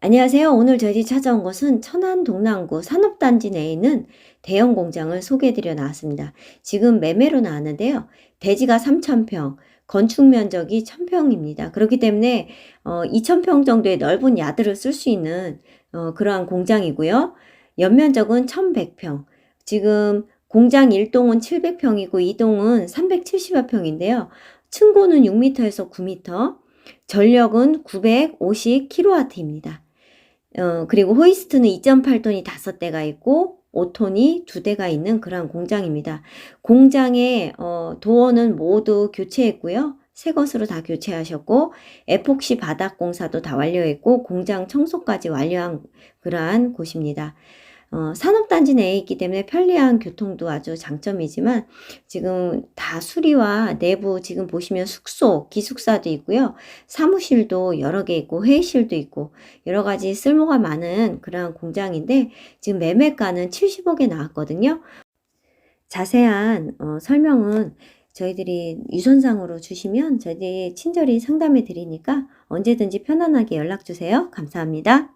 안녕하세요. 오늘 저희들이 찾아온 곳은 천안 동남구 산업단지 내에 있는 대형 공장을 소개해드려 나왔습니다. 지금 매매로 나왔는데요. 대지가 3,000평, 건축 면적이 1,000평입니다. 그렇기 때문에 어, 2,000평 정도의 넓은 야드를 쓸 수 있는 어, 그러한 공장이고요. 연면적은 1,100평. 지금 공장 1동은 700평이고 2동은 370여 평인데요. 층고는 6m에서 9m, 전력은 950kW입니다. 어, 그리고 호이스트는 2.8톤이 5대가 있고 5톤이 2대가 있는 그런 공장입니다. 공장의 어, 도어는 모두 교체했고요. 새 것으로 다 교체하셨고 에폭시 바닥 공사도 다 완료했고 공장 청소까지 완료한 그러한 곳입니다. 어, 산업단지 내에 있기 때문에 편리한 교통도 아주 장점이지만 지금 다 수리와 내부 지금 보시면 숙소, 기숙사도 있고요. 사무실도 여러 개 있고 회의실도 있고 여러 가지 쓸모가 많은 그런 공장인데 지금 매매가는 70억에 나왔거든요. 자세한 어, 설명은 저희들이 유선상으로 주시면 저희들이 친절히 상담해 드리니까 언제든지 편안하게 연락 주세요. 감사합니다.